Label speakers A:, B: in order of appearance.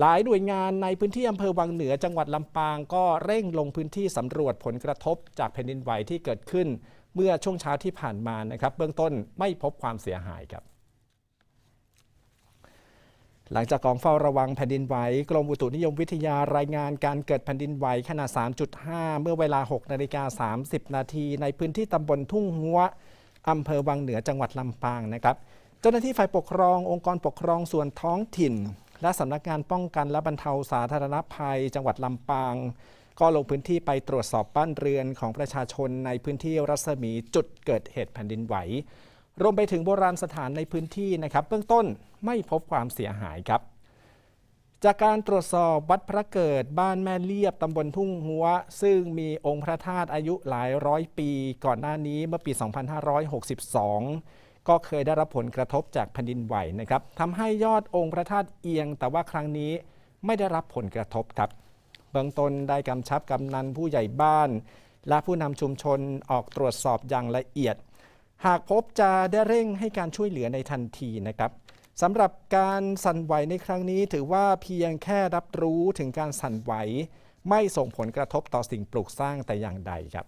A: หลายหน่วยงานในพื้นที่อำเภอวังเหนือจังหวัดลำปางก็เร่งลงพื้นที่สำรวจผลกระทบจากแผ่นดินไหวที่เกิดขึ้น เมื่อช่วงเช้าที่ผ่านมานะครับ เบื้องต้นไม่พบความเสียหายครับ หลังจากกองเฝ้าระวังแผ่นดินไหวกรมอุตุนิยมวิทยารายงานการเกิดแผ่นดินไหวขนาด 3.5 เมื่อเวลา 6นาฬิกา30 นาทีในพื้นที่ตำบลทุ่งหัวอำเภอวังเหนือจังหวัดลำปางนะครับ เจ้าหน้าที่ฝ่ายปกครององค์กรปกครองส่วนท้องถิ่น และสำนักงานป้องกันและบรรเทาสาธารณภัย จังหวัดลำปาง ก็ลงพื้นที่ไปตรวจสอบบ้านเรือนของประชาชนในพื้นที่รัศมีจุดเกิดเหตุแผ่นดินไหว รวมไปถึงโบราณสถานในพื้นที่นะครับ เบื้องต้นไม่พบความเสียหายครับจากการตรวจสอบวัดพระเกิดบ้านแม่เลียบตำบลทุ่งหัว ซึ่งมีองค์พระธาตุอายุหลายร้อยปี ก่อนหน้านี้เมื่อปี 2562 ก็เคยได้รับผลกระทบจากแผ่นดินไหวนะครับทำให้ยอดองค์พระธาตุเอียง แต่ว่าครั้งนี้ไม่ได้รับผลกระทบครับ เบื้องต้นได้กำชับกำนันผู้ใหญ่บ้าน และผู้นำชุมชนออกตรวจสอบอย่างละเอียด หากพบจะได้เร่งให้การช่วยเหลือในทันทีนะครับสำหรับการสั่นไหวในครั้งนี้ถือว่าเพียงแค่รับรู้ถึงการสั่นไหว ไม่ส่งผลกระทบต่อสิ่งปลูกสร้างแต่อย่างใดครับ